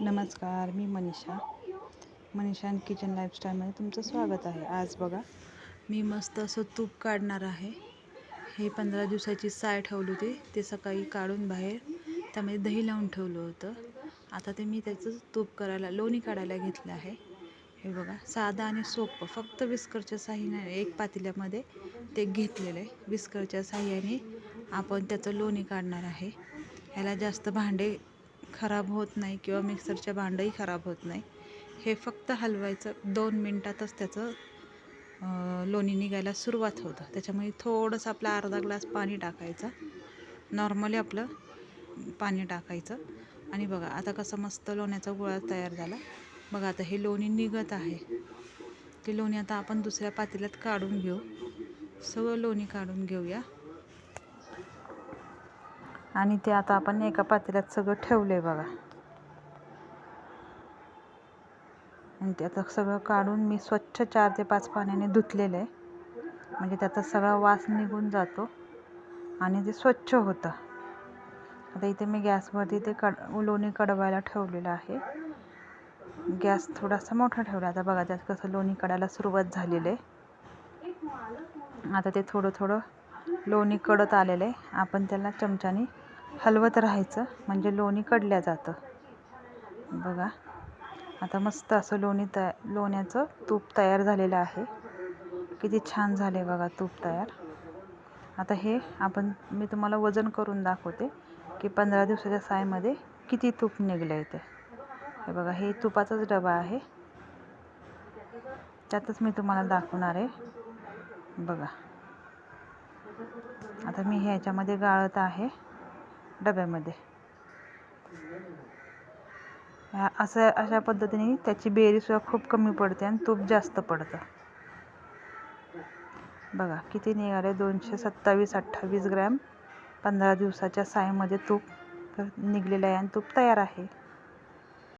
नमस्कार मी Manisha. Manisha and kitchen लाईफस्टाईलमध्ये तुमचं स्वागत आहे. आज बघा मी मस्त असं तूप काढणार आहे. हे पंधरा दिवसाची साय ठेवली होती. ते सकाळी काढून बाहेर त्यामध्ये दही लावून ठेवलं होतं. आता ते मी त्याचं तूप करायला लोणी काढायला घेतलं आहे. हे बघा साधा आणि सोपं. फक्त विस्करच्या साह्याने एक पातेल्यामध्ये ते घेतलेलं आहे. विस्करच्या साह्याने आपण त्याचं लोणी काढणार आहे. ह्याला जास्त भांडे खराब होत नाही किंवा मिक्सरच्या भांडंही खराब होत नाही. हे फक्त हलवायचं दोन मिनटातच त्याचं लोणी निघायला सुरुवात होतं. त्याच्यामुळे थोडंसं आपला अर्धा ग्लास पाणी टाकायचं. नॉर्मली आपलं पाणी टाकायचं. आणि बघा आता कसं मस्त लोण्याचा गोळा तयार झाला. बघा आता हे लोणी निघत आहे. ते लोणी आता आपण दुसऱ्या पातेल्यात काढून घेऊ. सगळं लोणी काढून घेऊया. आणि ते आता आपण एका पातेल्यात सगळं ठेवलं आहे बघा. आणि ते आता सगळं काढून मी स्वच्छ चार ते पाच पाण्याने धुतलेलं आहे म्हणजे त्याचा सगळा वास निघून जातो आणि ते स्वच्छ होतं. आता इथे मी गॅसवरती ते कड लोणी कडवायला ठेवलेलं आहे. गॅस थोडासा मोठा ठेवला. आता बघा त्यात कसं लोणी कडायला सुरुवात झालेलं आहे. आता ते थोडं थोडं लोणी कडत आलेलं आहे. आपण त्याला चमच्याने हलवत राहायचं. म्हणजे लोणी कडल्या जातं. बघा. आता मस्त असं लोणी तया लोण्याचं तूप तयार झालेलं आहे. किती छान झाले बघा तूप तयार. आता हे आपण मी तुम्हाला वजन करून दाखवते की पंधरा दिवसाच्या सायमध्ये किती तूप निघलं आहे ते. हे बघा हे तुपाचाच डबा आहे. त्यातच मी तुम्हाला दाखवणार आहे. बघा. आता मी ह्याच्यामध्ये गाळत आहे डब्यामध्ये. असं अशा पद्धतीने त्याची बेरीसुद्धा खूप कमी पडते आणि तूप जास्त पडतं. बघा किती निघाले? दोनशे सत्तावीस अठ्ठावीस ग्रॅम. पंधरा दिवसाच्या सायमध्ये तूप निघलेलं आहे आणि तूप तयार आहे.